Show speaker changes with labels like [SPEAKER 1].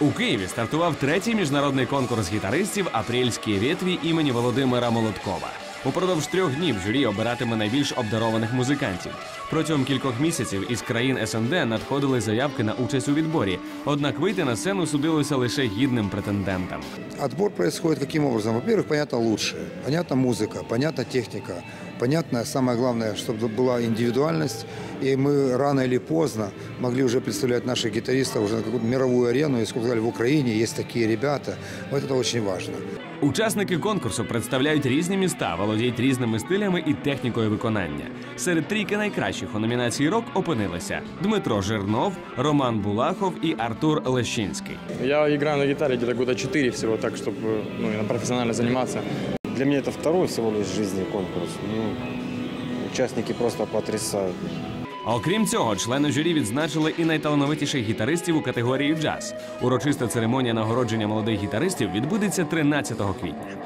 [SPEAKER 1] У Києві стартував третій міжнародний конкурс гітаристів Апрельські ветві імені Володимира Молоткова. Упродовж трьох днів журі обиратиме найбільш обдарованих музикантів. Протягом кількох місяців із країн СНД надходили заявки на участь у відборі. Однак вийти на сцену судилося лише гідним претендентам.
[SPEAKER 2] Отбор происходит каким образом? Во-первых, понятно лучше. Понятна музыка, понятна техника. Понятно, самое главное, чтобы была индивидуальность. И мы рано или поздно могли уже представлять наших гитаристов уже на какую-то мировую арену. И, сколько сказали, в Украине есть такие ребята. Вот это очень важно.
[SPEAKER 1] Учасники конкурсу представляють різні міста, володіють різними стилями і технікою виконання. Серед трійки найкращих у номінації рок опинилися Дмитро Жирнов, Роман Булахов і Артур Лещинський.
[SPEAKER 3] Я играю на гитаре где-то года 4 всего, так, чтобы ну, именно профессионально заниматься.
[SPEAKER 4] Для меня это второй всего лишь в жизни конкурс. Ну, участники просто потрясают.
[SPEAKER 1] Окрім цього, члени журі відзначили і найталановитіших гітаристів у категорії джаз. Урочиста церемонія нагородження молодих гітаристів відбудеться 13 квітня.